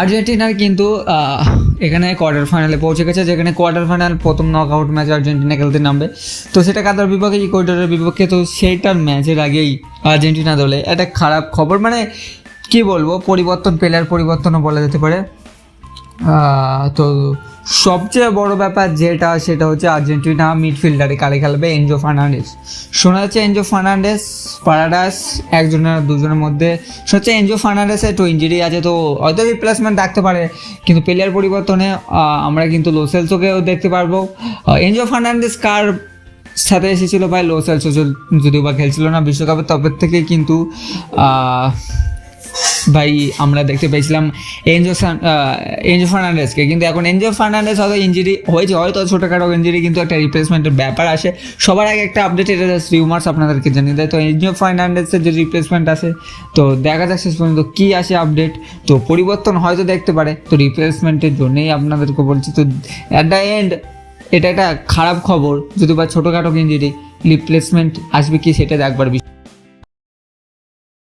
আর্জেন্টিনার কিন্তু এখানে কোয়ার্টার ফাইনালে পৌঁছে গেছে, যেখানে কোয়ার্টার ফাইনাল প্রথম নক আউট ম্যাচ আর্জেন্টিনা খেলতে নামবে। তো সেটা কাতার বিপক্ষে ইকুয়েডরের বিপক্ষে? তো সেইটার ম্যাচের আগেই আর্জেন্টিনা দলে একটা খারাপ খবর। মানে কি বলব, পরিবর্তন প্লেয়ার পরিবর্তনও বলা যেতে পারে। তো সবচেয়ে বড় ব্যাপার যেটা, সেটা হচ্ছে আর্জেন্টিনা মিডফিল্ডারে কারে খেলবে এনজো ফার্নান্ডেস শোনা যাচ্ছে এনজো ফার্নান্ডেস পারাডাস, একজনের দুজনের মধ্যে যাচ্ছে এনজো ফার্নান্ডেসের একটু ইঞ্জুরি আছে, তো হয়তো রিপ্লেসমেন্ট রাখতে পারে, কিন্তু প্লেয়ার পরিবর্তনে আমরা কিন্তু লোসেলসোকেও দেখতে পারব। এনজো ফার্নান্ডেস কার সাথে এসেছিল ভাই? লোসেলসো যদিও বা খেলছিল না বিশ্বকাপের তবের থেকে কিন্তু ভাই, আমরা দেখতে পেয়েছিলাম এনজো এনজো ফার্নান্ডেসকে কিন্তু এখন এনজো ফার্নান্ডেস হয়তো ইঞ্জুরি হয়েছে, হয়তো ছোটোখাটো ইঞ্জুরি কিন্তু একটা রিপ্লেসমেন্টের ব্যাপার আসে। সবার আগে একটা আপডেট এটা রিউমার্স আপনাদেরকে জানিয়ে দেয়। তো এনজো ফার্নান্ডেসের যে রিপ্লেসমেন্ট আছে, তো দেখা যাক শেষ পর্যন্ত কী আসে আপডেট তো পরিবর্তন হয়তো দেখতে পারে, তো রিপ্লেসমেন্টের জন্যই আপনাদেরকে বলছি। তো অ্যাট দ্য এন্ড এটা একটা খারাপ খবর। যদি বা ছোটোখাটো ইঞ্জুরি রিপ্লেসমেন্ট আসবে কি, সেটা দেখবার বিষয়।